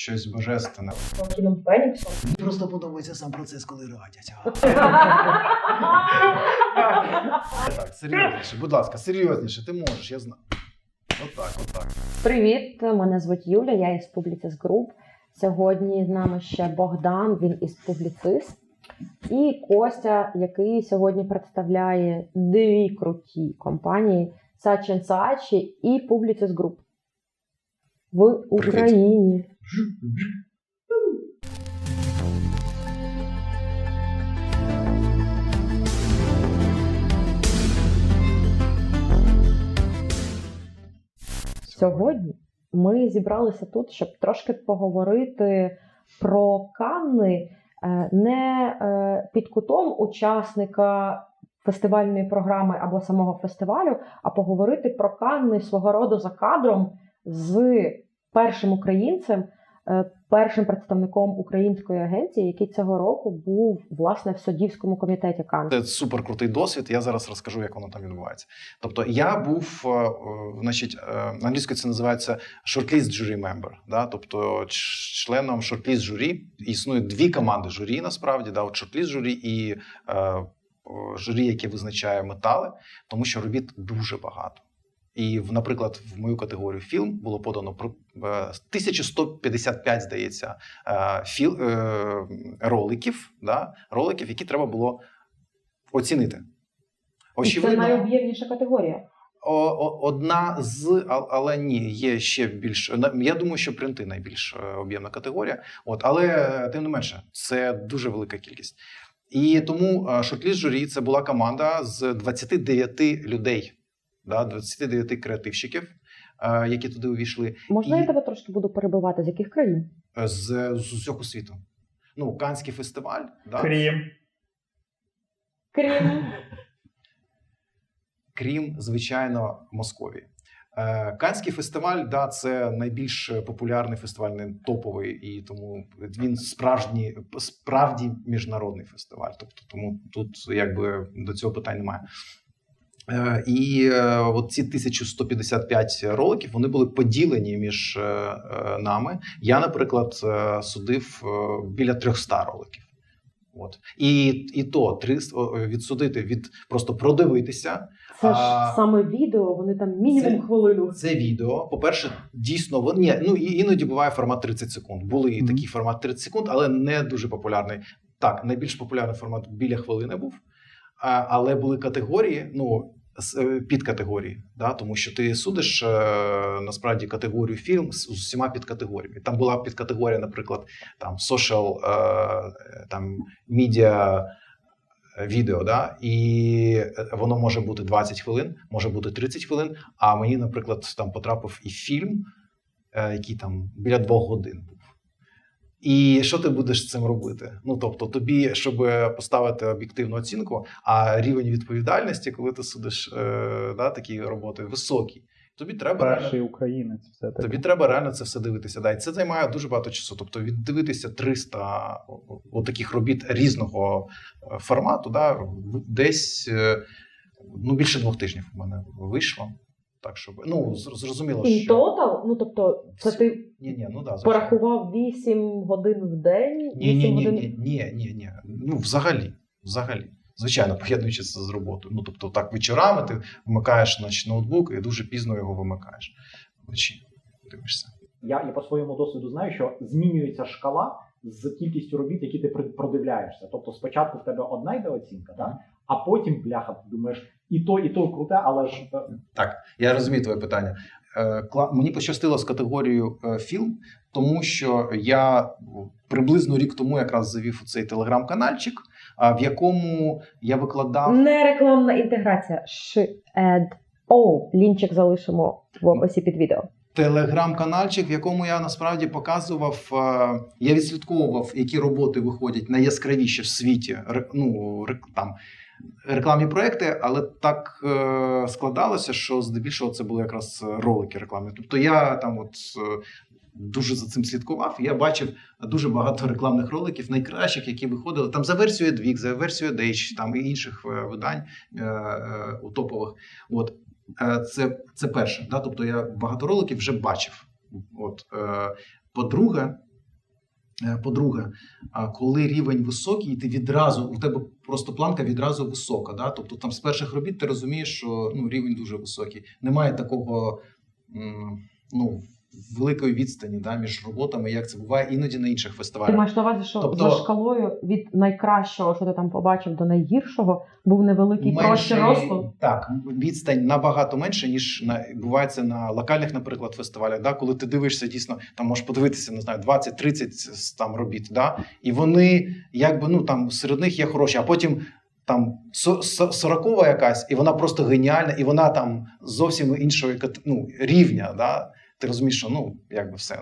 щось божественне. Joaquiном Феніксом. Просто подобається сам процес, коли радять. Так, серйозніше, будь ласка, серйозніше, ти можеш, я знаю. Отак, отак. Привіт, мене звуть Юля, я із Publicis Group. Сьогодні з нами ще Богдан, він із Publicis. І Костя, який сьогодні представляє дві круті компанії Saatchi і Publicis Group в Україні. Сьогодні ми зібралися тут, щоб трошки поговорити про Канни е, не е, під кутом учасника фестивальної програми або самого фестивалю, а поговорити про Канни свого роду за кадром з першим українцем, е, першим представником української агенції, який цього року був власне в суддівському комітеті Канн. Це супер крутий досвід. Я зараз розкажу, як воно там відбувається. Тобто, я був, е, е, значить, англійською це називається shortlist jury member, да? тобто членом shortlist журі. Існує дві команди журі, насправді, да? от shortlist журі і журі, яке визначає метали, тому що робіт дуже багато. І, наприклад, в мою категорію фільм було подано про е, 1155, здається, е, філ, е, роликів, да? роликів, які треба було оцінити. І це найоб'ємніша категорія. Одна з, але ні, є ще більш. Я думаю, що принти найбільш об'ємна категорія. От, але тим не менше, це дуже велика кількість. І тому шортліст журі це була команда з 29 людей, да, 29 креативщиків, е, які туди увійшли Можна І- я тебе трошки буду перебивати? З яких країн? е, з, з усього світу. Ну, Канський фестиваль, да, Крім. Крім крім, звичайно, Московії. Е, Канський фестиваль, да, це найбільш популярний фестиваль, не топовий, і тому він справжній, справді міжнародний фестиваль. Тобто, тому тут якби до цього питань немає. Е, І е, от ці 1155 роликів вони були поділені між е, нами. Я, наприклад, судив біля 300 роликів. От і, і то 300, о, відсудити від просто продивитися. це ж А- саме відео, вони там мінімум Це- хвилину. Це відео. По-перше, дійсно вон- ні, ну і іноді буває формат 30 секунд. Були і Мгм. такий формат 30 секунд, але не дуже популярний. Так, найбільш популярний формат біля хвилини був. А, але були категорії, ну підкатегорії, да, тому що ти судиш е, насправді категорію фільм з, усіма підкатегоріями. Там була підкатегорія, наприклад, там social, е, там media е, відео, да, і е, воно може бути 20 хвилин, може бути 30 хвилин. А мені, наприклад, там потрапив і фільм, е, який там біля двох годин був. І що ти будеш з цим робити? Ну тобто, тобі, щоб поставити об'єктивну оцінку, а рівень відповідальності, коли ти судиш е, да, такі роботи, високий. Тобі треба реально Перший українець. Все. Тобі треба реально це все дивитися. Да. І це займає дуже багато часу. Тобто віддивитися 300 о- таких робіт різного е, формату, да, десь е, ну, більше двох тижнів у мене вийшло. Так, щоб ну зр- зрозуміло, In що total, ну тобто, це ти ні, ні, ну да, порахував 8 годин в день, Ні, 8 ні, ні, годин. ні, ні, ні, ні. Ну, взагалі, взагалі. Звичайно, поєднуючи це з роботою. Ну, тобто, так вечорами ти вмикаєш значить, ноутбук і дуже пізно його вимикаєш вночі. Дивишся. Я, я по своєму досвіду знаю, що змінюється шкала з кількістю робіт, які ти продивляєшся. Тобто спочатку в тебе одна йде оцінка, да? а потім, бляха, ти думаєш, і то, і то круте, але ж е, Так, я розумію твоє питання. Е, кла- Мені пощастило з категорією е, фільм, тому що я приблизно рік тому якраз завів цей телеграм-канальчик, в якому я викладав. Не рекламна інтеграція. Ш, ед, о, лінчик залишимо в описі під відео. Телеграм-канальчик, в якому я насправді показував, я відслідковував, які роботи виходять найяскравіші в світі. Ну, там, рекламні проекти, але так е, складалося, що здебільшого це були якраз ролики рекламні. Тобто я там от. е, Дуже за цим слідкував. Я бачив дуже багато рекламних роликів, найкращих, які виходили там за версією Edvix, за версією Edge, там і інших е, видань е, е, у топових. От Е, Це, це перше. Да? Тобто я багато роликів вже бачив. От, е, по-друге, Е, По-друге, а коли рівень високий, ти відразу у тебе просто планка відразу висока. Да? Тобто там з перших робіт ти розумієш, що ну, рівень дуже високий. Немає такого ну, великої відстані да, між роботами, як це буває іноді на інших фестивалях. Ти маєш на увазі, що Тобто- за шкалою від найкращого, що ти там побачив, до найгіршого, був невеликий простір росту. Так, відстань набагато менше, ніж на буває це на локальних, наприклад, фестивалях. Да? Коли ти дивишся, дійсно там можеш подивитися, не знаю, 20-30 там робіт, да? і вони якби ну там серед них є хороші, а потім. Там со- со- сорокова якась, і вона просто геніальна, і вона там зовсім іншого ну, рівня. Да? Ти розумієш, що ну якби все.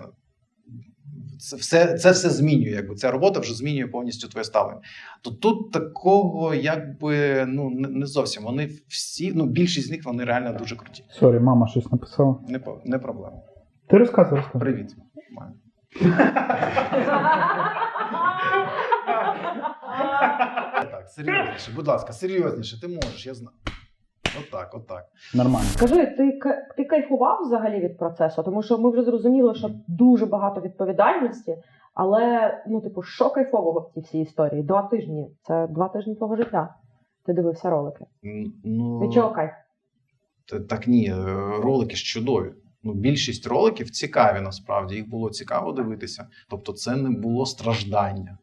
Це все, це все змінює. Якби ця робота вже змінює повністю твоє ставлення. То тут такого, якби ну не, зовсім. Вони всі, ну більшість з них вони реально дуже круті. Сорі, мама щось написала. Не, не проблема. Ти розказуй, розказуй. Привіт. Так, серйозніше, будь ласка, серйозніше, ти можеш, я знаю. Отак, отак. Нормально. Скажи, ти, к- ти кайфував взагалі від процесу? Тому що ми вже зрозуміли, що дуже багато відповідальності, але ну, типу, що кайфового в цій всій історії? Два тижні. Це два тижні твого життя. Ти дивився ролики. Ну, Від чого кайф? Та- Так ні, е, ролики ж чудові. Ну, більшість роликів цікаві насправді. Їх було цікаво дивитися. Тобто, це не було страждання.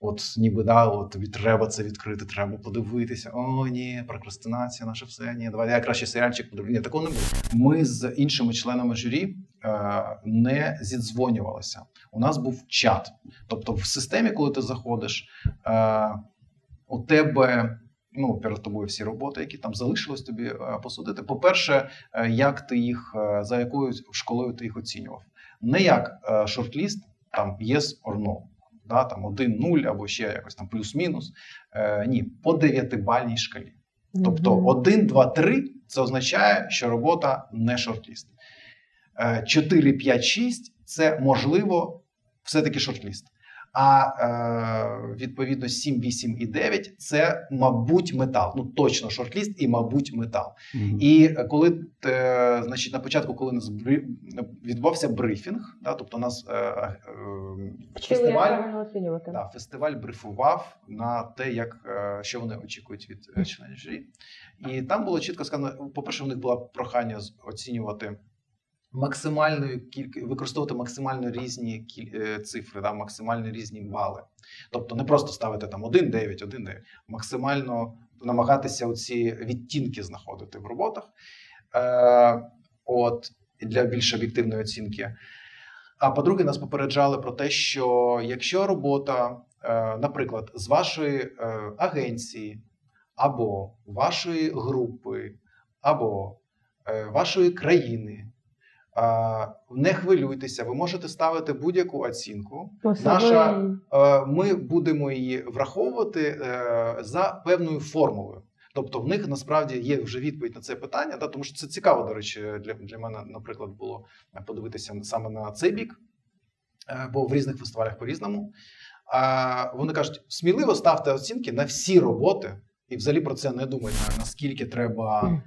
От ніби да, от тобі треба це відкрити, треба подивитися. О, ні, прокрастинація, наше все. Ні, давай я краще серіальчик подивлюся. Ні, такого не було. Ми з іншими членами журі е, не зідзвонювалися. У нас був чат. Тобто, в системі, коли ти заходиш, е, у тебе ну, перед тобою всі роботи, які там залишилось тобі е, посудити. По-перше, е, як ти їх е, за якою школою ти їх оцінював? Не як шортліст, там yes or no, да, там 1-0 або ще якось там плюс-мінус. Е, ні, по дев'ятибальній шкалі. Тобто 1, 2, 3 це означає, що робота не шортліст. Е, 4, 5, 6 це можливо все-таки шортліст. А е, відповідно 7, 8 і 9 це, мабуть, метал. Ну точно шортліст і, мабуть, метал. Мгм. І е, коли е, значить, на початку, коли у нас брі- відбувався брифінг, да, тобто у нас е, е, фестиваль, оцінювати. Да, фестиваль брифував на те, як е, що вони очікують від е, членів журі. І там було чітко сказано: по-перше, у них було прохання з- оцінювати максимальною кількість, використовувати максимально різні кіль- е, цифри, да, максимально різні бали. Тобто не просто ставити там 1-9, 1-9, максимально намагатися оці відтінки знаходити в роботах. Е, от для більш об'єктивної оцінки. А по-друге, нас попереджали про те, що якщо робота, е, наприклад, з вашої е, агенції, або вашої групи, або е, вашої країни, не хвилюйтеся, ви можете ставити будь-яку оцінку. Наша- Е, Ми будемо її враховувати е, за певною формулою. Тобто, в них насправді є вже відповідь на це питання, да, тому що це цікаво, до речі, для, для мене, наприклад, було подивитися саме на цей бік, е, бо в різних фестивалях по-різному. А вони кажуть, сміливо ставте оцінки на всі роботи, і взагалі про це не думайте, наскільки треба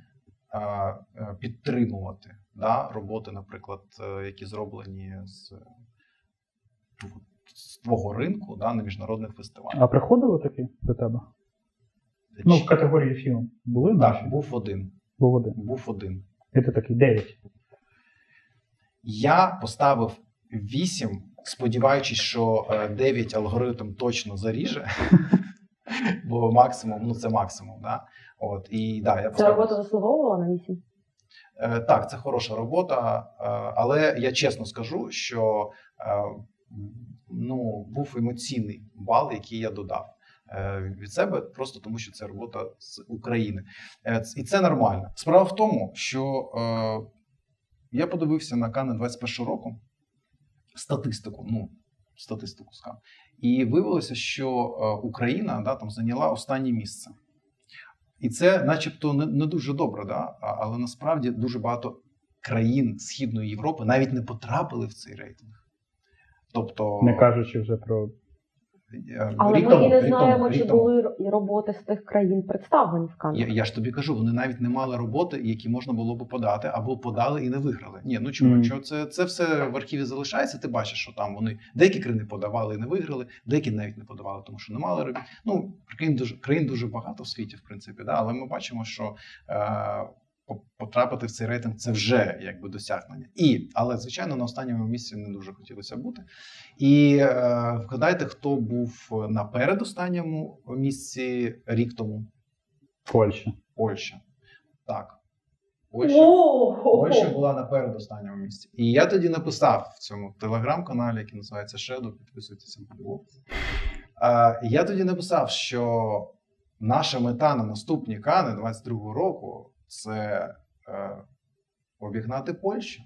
підтримувати Да? Роботи, наприклад, е, які зроблені з ну, з твого ринку да, на міжнародних фестивалях. А приходили такі до тебе? Чи... Ну, в категорії фільм були? Так, наші? був один. Був один. Був один. І такий 9. Я поставив 8, сподіваючись, що е, 9 алгоритм точно заріже. Бо максимум, ну це максимум, да. От, і, да, я Ця поставив... робота заслуговувала на 8? Так, це хороша робота, е, але я чесно скажу, що е, ну, був емоційний бал, який я додав е, від себе, просто тому що це робота з України. Е, І це нормально. Справа в тому, що е, я подивився на Кани 21 року статистику. Ну, статистику скажу. І виявилося, що е, Україна да, там зайняла останнє місце. І це, начебто, не, не дуже добре, да? але насправді дуже багато країн Східної Європи навіть не потрапили в цей рейтинг. Тобто, Не кажучи вже про Але рік ми тому, і не тому, знаємо, рік чи тому. були роботи з тих країн представлені в Каннах. Я, я ж тобі кажу, вони навіть не мали роботи, які можна було б подати, або подали і не виграли. Ні, ну чому? Що це, це все в архіві залишається? Ти бачиш, що там вони деякі країни подавали і не виграли, деякі навіть не подавали, тому що не мали робіт. Ну країн дуже країн дуже багато в світі, в принципі, да? але ми бачимо, що е, потрапити в цей рейтинг це вже якби досягнення. І але звичайно на останньому місці не дуже хотілося бути. І е, вгадайте, хто був на передостанньому місці рік тому. Польща. Польща. Так. Польща, Польща була на передостанньому місці. І я тоді написав в цьому телеграм-каналі, який називається Shadow, підписуйтеся будь ласка. Я тоді написав, що наша мета на наступні кани 22-го року це е, обігнати Польщу.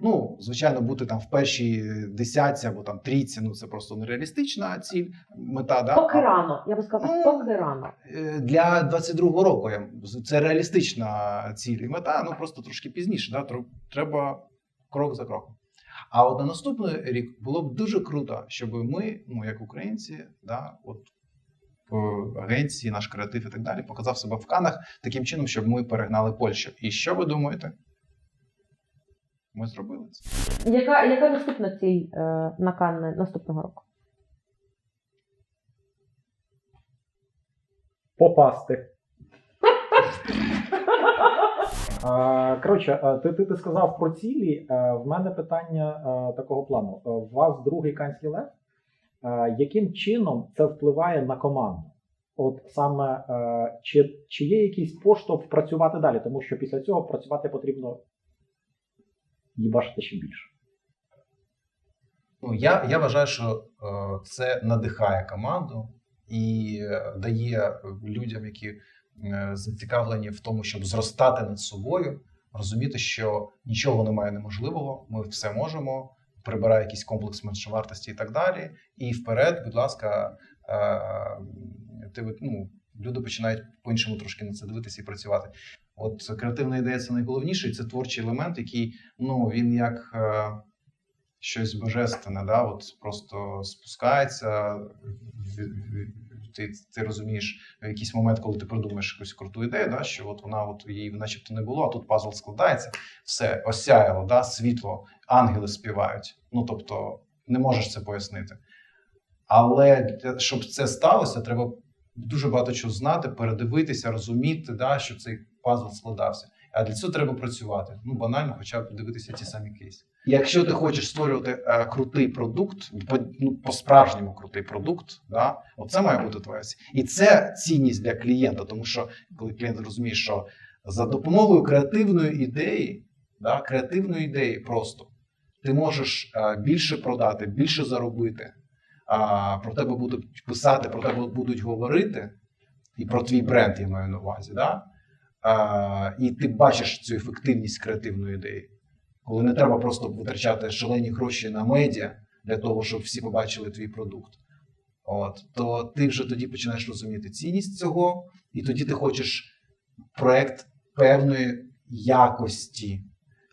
Ну, звичайно, бути там в першій десятці або там трійці, ну це просто нереалістична ціль, мета. Да? Поки рано. Я би сказала, Ну, поки рано. Е, для 22-го року це реалістична ціль і мета, ну просто трошки пізніше. Да? Треба крок за кроком. А от на наступний рік було б дуже круто, щоб ми, ну як українці, да, от агенції, наш креатив і так далі, показав себе в канах таким чином, щоб ми перегнали Польщу. І що ви думаєте? Ми зробили це. Яка, яка наступна ціль е, на Канни наступного року? Попасти. Коротше, е, ти, ти, ти сказав про цілі. Е, В мене питання е, такого плану. Е, У вас другий канський лев. Е, Яким чином це впливає на команду? От саме е, чи, чи є якийсь поштовх працювати далі? Тому що після цього працювати потрібно їбашити ще більше. Ну, я, я вважаю, що е, це надихає команду і дає людям, які зацікавлені в тому, щоб зростати над собою, розуміти, що нічого немає неможливого, ми все можемо, прибирає якийсь комплекс меншовартості і так далі. І вперед, будь ласка, е, ти, ну, люди починають по-іншому трошки на це дивитися і працювати. От креативна ідея це найголовніше, і це творчий елемент, який ну, він як. е, щось божественне, да? от просто спускається. Ти, ти розумієш в якийсь момент, коли ти придумаєш якусь круту ідею, да? що от вона от її начебто не було, а тут пазл складається, все осяяло, да? світло, ангели співають. Ну тобто не можеш це пояснити. Але для, щоб це сталося, треба дуже багато чого знати, передивитися, розуміти, да? що цей пазл складався. А для цього треба працювати. Ну, банально, хоча б дивитися ті самі кейси. Якщо ти хочеш створювати е, крутий продукт, по, ну, по-справжньому крутий продукт, да, оце має бути твоя. І це цінність для клієнта, тому що коли клієнт розуміє, що за допомогою креативної ідеї, да, креативної ідеї просто ти можеш е, більше продати, більше заробити, а, про тебе будуть писати, про тебе будуть говорити, і про твій бренд я маю на увазі. Да? А, і ти бачиш цю ефективність креативної ідеї, коли не треба просто витрачати шалені гроші на медіа для того, щоб всі побачили твій продукт. От, то ти вже тоді починаєш розуміти цінність цього, і тоді ти хочеш проект певної якості,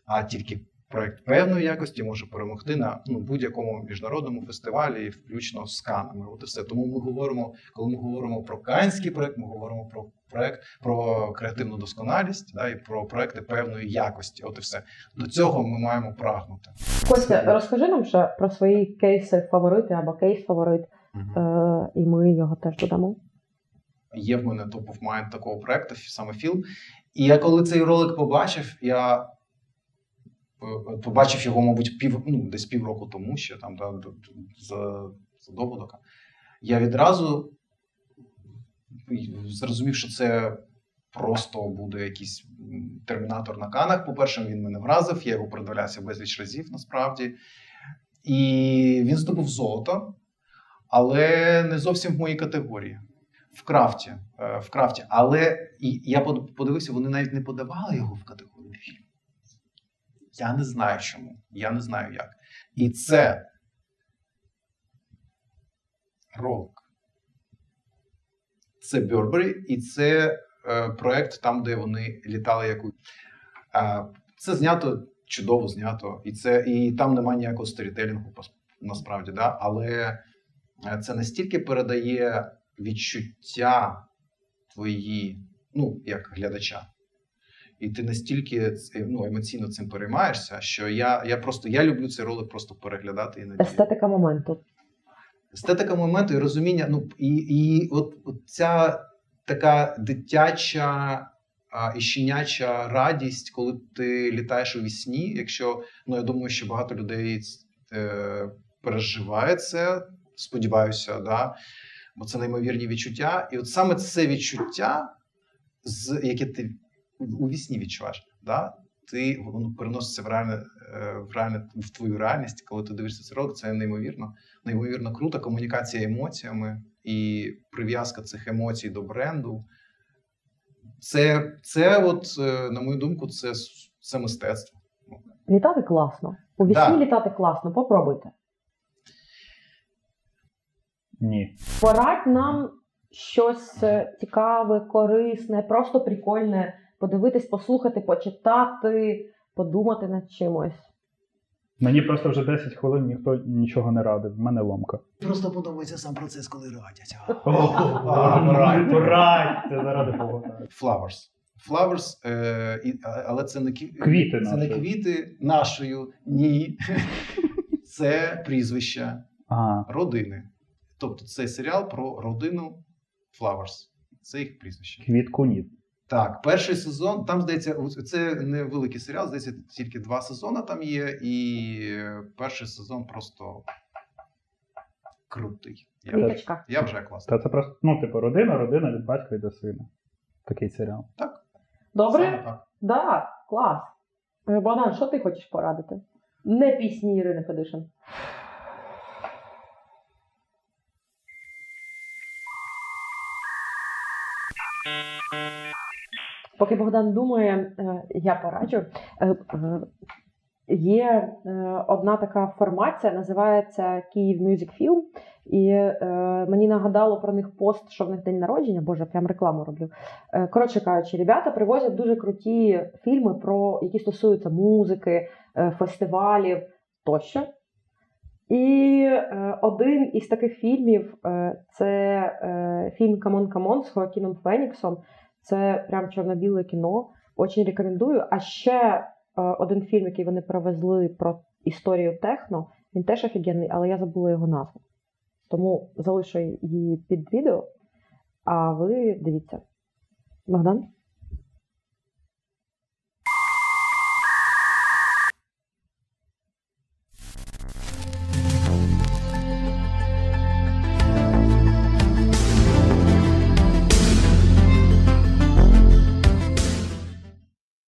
а тільки проект певної якості може перемогти на ну, будь-якому міжнародному фестивалі, включно з канами. От і все. Тому ми говоримо, коли ми говоримо про канський проект, ми говоримо про проект про креативну досконалість да, і про проекти певної якості. От і все. До цього ми маємо прагнути. Костя, розкажи нам ще про свої кейси фаворити або кейс фаворит, е, і ми його теж додамо. Є в мене топ mind такого проекту, саме фільм. І я коли цей ролик побачив, я е, побачив його, мабуть, пів, ну, десь півроку тому, ще там да, до- за, задовго. Я відразу зрозумів, що це просто буде якийсь термінатор на канах. По-перше, він мене вразив, я його придивлявся безліч разів насправді. І він здобув золото, але не зовсім в моїй категорії. В крафті. е, В крафті. Але я подивився, вони навіть не подавали його в категорію фільм. Я не знаю чому. Я не знаю як. І це ролик. Це Burberry, і це е, проект там, де вони літали як. Е, це знято чудово знято. І, це, і там немає ніякого сторітелінгу насправді, да? але е, це настільки передає відчуття твої, ну, як глядача. І ти настільки ну, емоційно цим переймаєшся, що я, я просто я люблю цей ролик просто переглядати іноді. Естетика моменту. Естетика моменту і розуміння. Ну і, і от, от ця така дитяча а, і щеняча радість, коли ти літаєш у вісні. Якщо ну я думаю, що багато людей е, переживає це, сподіваюся, да? бо це неймовірні відчуття. І от саме це відчуття, з яке ти у вісні відчуваєш, да? Ти воно переноситься в реальне, е, в реальне в твою реальність, коли ти дивишся цей ролик, це неймовірно неймовірно крута комунікація емоціями і прив'язка цих емоцій до бренду. Це, це от, е, на мою думку, це, це мистецтво. Літати класно. У вісні Да. літати класно. Попробуйте. Ні. Порадь нам щось е, цікаве, корисне, просто прикольне. Подивитись, послухати, почитати, подумати над чимось. Мені просто вже 10 хвилин ніхто нічого не радив. В мене ломка. Просто подобається сам процес, коли радять. Порадь, порадь! Це заради Бога. Flowers. Flowers, е, але це не Квіти це не квіти нашою, ні. Це прізвище Ага. родини. Тобто це серіал про родину Flowers. Це їх прізвище. Квітку ні. Так, перший сезон, там здається, це не великий серіал, здається, тільки два сезони там є, і перший сезон просто крутий. Я, я вже класно. Та це просто, ну, типу, родина, родина від батька і до сина. Такий серіал. Саме Добре? так. Да, клас. Е, Богдан, що ти хочеш порадити? Не пісні Ірини Федишин. Поки Богдан думає, е, я пораджу. Е, Є е, одна така формація, називається Київ Music Film. І е, мені нагадало про них пост, що в них день народження. Боже, прям рекламу роблю. Е, Коротше кажучи, ребята привозять дуже круті фільми, про які стосуються музики, е, фестивалів тощо. І е, один із таких фільмів е, це е, фільм Камон Камон з Хоакіном Феніксом. Це прям чорно-біле кіно. Очень рекомендую. А ще е, один фільм, який вони привезли про історію техно, він теж офігенний, але я забула його назву. Тому залишу її під відео, а ви дивіться. Богдан?